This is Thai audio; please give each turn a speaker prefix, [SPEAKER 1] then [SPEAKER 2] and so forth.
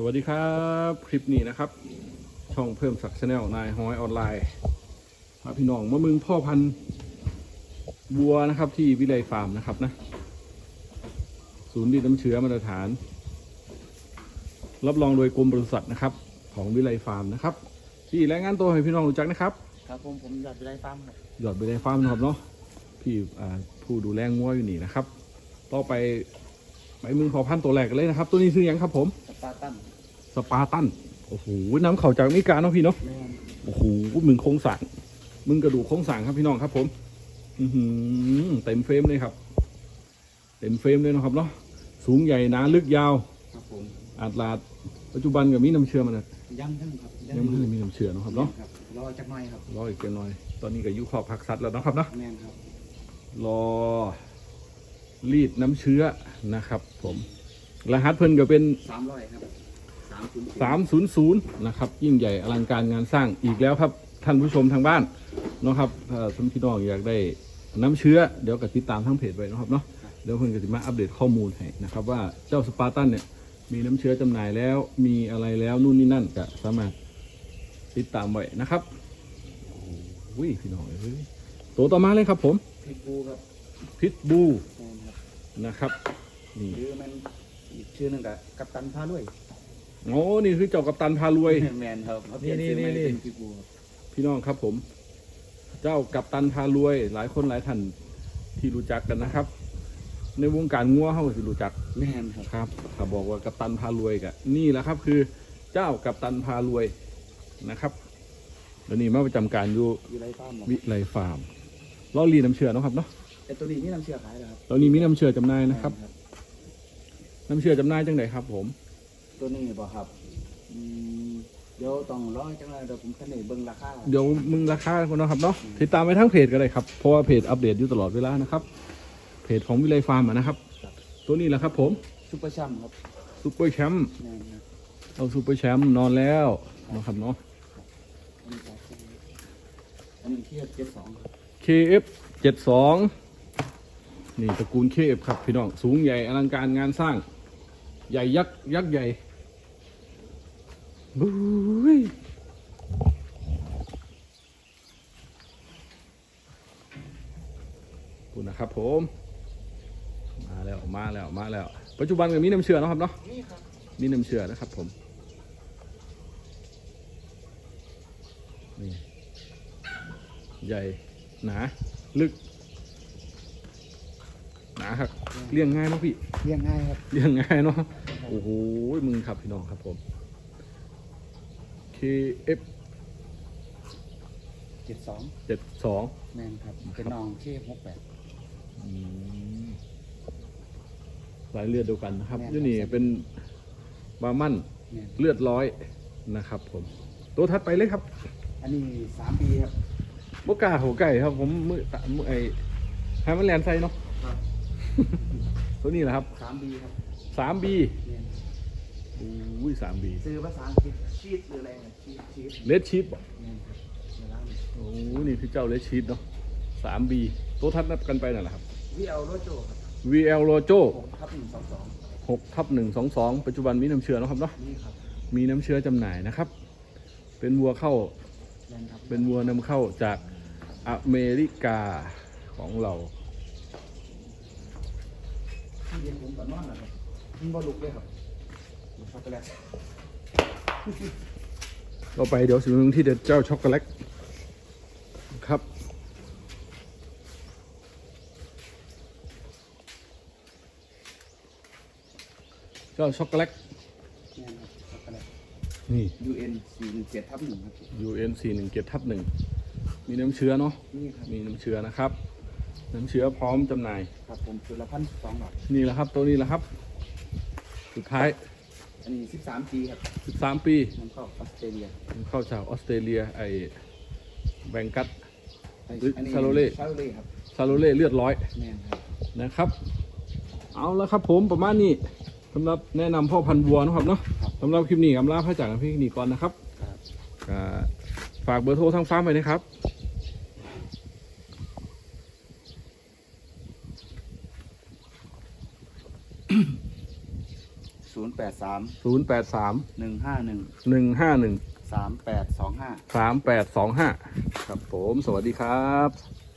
[SPEAKER 1] สวัสดีครับ คลิปนี้นะครับ ช่องเพิ่มศักดิ์ชาแนลนายฮอยออนไลน์พาพี่น้องมามึงพ่อพันธุ์วัวนะครับที่วิไลฟาร์มนะครับนะ ศูนย์ดีดน้ำเชื้อมาตรฐาน รับรองโดยกรมบริษัทนะครับ ของวิไลฟาร์มนะครับที่รายงานตัวให้พี่น้องรู้จักนะครับ
[SPEAKER 2] ครับผมผมอยากจะได้ฟังครับ
[SPEAKER 1] หยอดวิไลฟาร์มนะครับเนาะพี่อ่าผู้ดูแลงัวอยู่นี่นะครับ ต่อไป ไปมึงพอพันธุ์ตัวแรกกันเลยนะครับ ตัวนี้ชื่อหยังครับผม
[SPEAKER 2] สปาร์ตัน
[SPEAKER 1] สปาร์ตัน โอ้โห น้ำเข่าจากอเมริกาเนาะพี่เนาะ
[SPEAKER 2] แม่น
[SPEAKER 1] โอ้โห มึงโค้งสร้างมึงกระดูกโค้งสร้างครับพี่น้องครับผม อือหือเต็มเฟรมเลยครับ เต็มเฟรมเลยเนาะครับเนาะ สูงใหญ่หนาลึกยาว
[SPEAKER 2] ครับผม
[SPEAKER 1] อาดลาดปัจจุบันกับมีน้ำเชื่อมันนะ
[SPEAKER 2] ยังทั้งครับ
[SPEAKER 1] ยังไม่ได้มีน้ำเชื่อเนาะครับเนาะ
[SPEAKER 2] ครับรอจักหน่อยครับ
[SPEAKER 1] รออีกเกินหน่อย ตอนนี้ก็อยุครอบพักสัตว์แล้วเนาะครับเนาะ
[SPEAKER 2] แม่นครับ
[SPEAKER 1] รอ รีดน้ำเชื้อนะครับ ผมรหัสเพิ่นก็เป็น
[SPEAKER 2] สามร้อยครับสามศูนย์
[SPEAKER 1] 300นะครับยิ่งใหญ่อลังการงานสร้างอีกแล้วครับ ท่านผู้ชมทางบ้านเนาะครับถ้าท่านพี่น้องอยากได้น้ำเชื้อ เดี๋ยวก็ติดตามทั้งเพจไว้เนาะครับเนาะเดี๋ยวเพิ่นก็จะมาอัปเดตข้อมูลให้นะครับ ว่าเจ้าสปาร์ตันเนี่ยมีน้ำเชื้อจำหน่ายแล้วมีอะไรแล้วนู่นนี่นั่นก็สามารถติดตามไว้นะครับโอ้ยพี่น้องเอ้ยตัวต่อมาเลยครับผม
[SPEAKER 2] พิกูครับ
[SPEAKER 1] พิทบู
[SPEAKER 2] แม่นครับ
[SPEAKER 1] นะครับนี่
[SPEAKER 2] หรือมันอีกชื่อหนึงกับกัปตันพาลุย
[SPEAKER 1] โอ้นี่คือเจ้ากัปตันพารวย
[SPEAKER 2] แมนครับเขาเปลี่ยนชื่อ
[SPEAKER 1] นี่
[SPEAKER 2] ใหม่
[SPEAKER 1] นี่
[SPEAKER 2] เป็นพิกูครับ
[SPEAKER 1] พี่น้องครับผม เจ้ากัปตันพารวย หลายคนหลายท่านที่รู้จักกันนะครับ ในวงการงัวเขาก็สิรู้จัก
[SPEAKER 2] แม่นครับ
[SPEAKER 1] ครับถ้าบอกว่ากัปตันพารวยกะนี่แหละครับ คือเจ้ากัปตันพารวยนะครับแล้วนี่มาประจำการอยู่
[SPEAKER 2] อยู่ไรฟ้าร์มหรอ
[SPEAKER 1] วิไลฟาร์มล้อรีน้ำเชื่อเนาะครับเนาะ
[SPEAKER 2] แต่ตัวนี้นี่น้ำเชื่อขายแล้วครับ
[SPEAKER 1] ตอนนี้มีน้ำเชื่อจำหน่ายนะครับ
[SPEAKER 2] แม่
[SPEAKER 1] น้ำเชื่อจำหน่ายจังไหนครับ ผม
[SPEAKER 2] ตัวนี้บ่ครับอืมเดี๋ยวต้องรอจังเลยเดี๋ยวผมเสนอเบิ่งราคา
[SPEAKER 1] เดี๋ยวมึงราคาคนเนาะครับเนาะติดตามไปทั้งเพจก็ได้ครับเพราะว่าเพจอัปเดตอยู่ตลอดเวลานะครับ เพจของวิไลฟาร์มอะนะครับ ตัวนี้แหละครับ ผม
[SPEAKER 2] ซุปเปอร์ชัมครับ
[SPEAKER 1] ซูเปอร์แชมป์
[SPEAKER 2] แม่นครับ
[SPEAKER 1] เอาซูเปอร์แชมป์นอนแล้วนะครับเนาะ
[SPEAKER 2] อันนี้ครับอันนี้เทียบเจ็ดสอง
[SPEAKER 1] KF 72 นี่ตระกูล KF ครับพี่น้อง สูงใหญ่อลังการงานสร้าง ใหญ่ยักษ์ยักษ์ใหญ่บุ้ยคุณนะครับผม มาแล้วมาแล้วมาแล้ว ปัจจุบันก็มีน้ำเชื่อนะครับเนาะ
[SPEAKER 2] นี่ครับ
[SPEAKER 1] มีน้ำเชื่อนะครับผม นี่ ใหญ่ หนา ลึก ครับเลี้ยงง่ายเนาะพี่
[SPEAKER 2] เรียงง่ายครับ
[SPEAKER 1] เลี้ยงง่ายเนาะโอ้โหมึงครับพี่น้องครับผม KF
[SPEAKER 2] เจ็ดสอง
[SPEAKER 1] 72
[SPEAKER 2] แมนครับ เป็นน้องเชฟหกแปด
[SPEAKER 1] อืมสายเลือดเดียวกันนะครับ
[SPEAKER 2] แม่นครับ
[SPEAKER 1] นี่นี่เป็นบาร์มัน
[SPEAKER 2] แมน
[SPEAKER 1] เลือดร้อยนะครับผม ตัวถัดไปเลยครับ
[SPEAKER 2] อันนี้สามปีครับ
[SPEAKER 1] บกล้าหัวไก่ครับผมมือตะมือไอ้ให้มันแลนไซเนาะ
[SPEAKER 2] ครับ
[SPEAKER 1] ตัวนี้แหละครับ
[SPEAKER 2] สามปีครับ
[SPEAKER 1] สามบี
[SPEAKER 2] แมน
[SPEAKER 1] อุ้ยสามบี
[SPEAKER 2] ซื้อภาษาอังกฤษชีสหรืออะไรนะชีสชีส
[SPEAKER 1] เลดชีตบอก
[SPEAKER 2] แมนครับในร้าน
[SPEAKER 1] โอ้นี่คือเจ้าเลดชีตเนาะสามบีตัวทัดนับกันไปนั่นแหละครับ
[SPEAKER 2] วิเอลโรโจครับ
[SPEAKER 1] VL Rojo
[SPEAKER 2] หกทับหนึ่งสองสอง
[SPEAKER 1] หกทับหนึ่งสองสองปัจจุบันมีน้ำเชื้อเนาะครับเนาะ
[SPEAKER 2] นี่ครับ
[SPEAKER 1] มีน้ำเชื้อจำหน่ายนะครับ เป็นวัวเข้า
[SPEAKER 2] แมนครับ
[SPEAKER 1] เป็นวัวนำเข้าจากอเมริกาของเรา
[SPEAKER 2] ที่เรียนผมก่อนนอนนะครับมันบอลุกเลยครับช็อกโกแลต
[SPEAKER 1] ต่อไปเดี๋ยวสิ่งหนึ่งที่เด็ดเจ้าช็อกโกแลตครับเจ้าช็อกโกแลต
[SPEAKER 2] แมนครับช็อกโกแลต
[SPEAKER 1] นี่
[SPEAKER 2] UN สี่หนึ่งเจ็ดทับหนึ่งครับ
[SPEAKER 1] UN 4 1 7ทับหนึ่งมีน้ำเชื้อเนาะ
[SPEAKER 2] นี่ครับ
[SPEAKER 1] มีน้ำเชื้อนะครับ น้ำเชื้อพร้อมจำหน่าย
[SPEAKER 2] ครับผมจุลพันธ์สองหลอด
[SPEAKER 1] นี่แหละครับ ตัวนี้แหละครับ สุดท้าย
[SPEAKER 2] อันนี้สิบสามปีครับ
[SPEAKER 1] 13 ปี
[SPEAKER 2] มันเข้าออสเตรเลีย
[SPEAKER 1] เข้าจากออสเตรเลียไอแบงกัต
[SPEAKER 2] อัน
[SPEAKER 1] หรือ
[SPEAKER 2] นี้
[SPEAKER 1] ซาโลเล่
[SPEAKER 2] ซาโลเล่ครับ
[SPEAKER 1] ซาโลเล่เลือดร้อย
[SPEAKER 2] แมนครับ
[SPEAKER 1] นะครับ เอาละครับผมประมาณนี้สำหรับแนะนำพ่อพันธุ์วัวนะครับเนาะ
[SPEAKER 2] ครับ
[SPEAKER 1] สำหรับคลิปนี้กำลาพระจากกันพี่นี่ก่อนนะครับ
[SPEAKER 2] ครับ
[SPEAKER 1] ก็ฝากเบอร์โทรทางฟาร์มไปนะครับ
[SPEAKER 2] ศูนย์ แปดสาม
[SPEAKER 1] ศูนย์แปดสาม
[SPEAKER 2] หนึ่งห้าหนึ่ง
[SPEAKER 1] หนึ่งห้าหนึ่ง
[SPEAKER 2] สามแปดสองห้า
[SPEAKER 1] สามแปดสองห้าครับผม สวัสดีครับ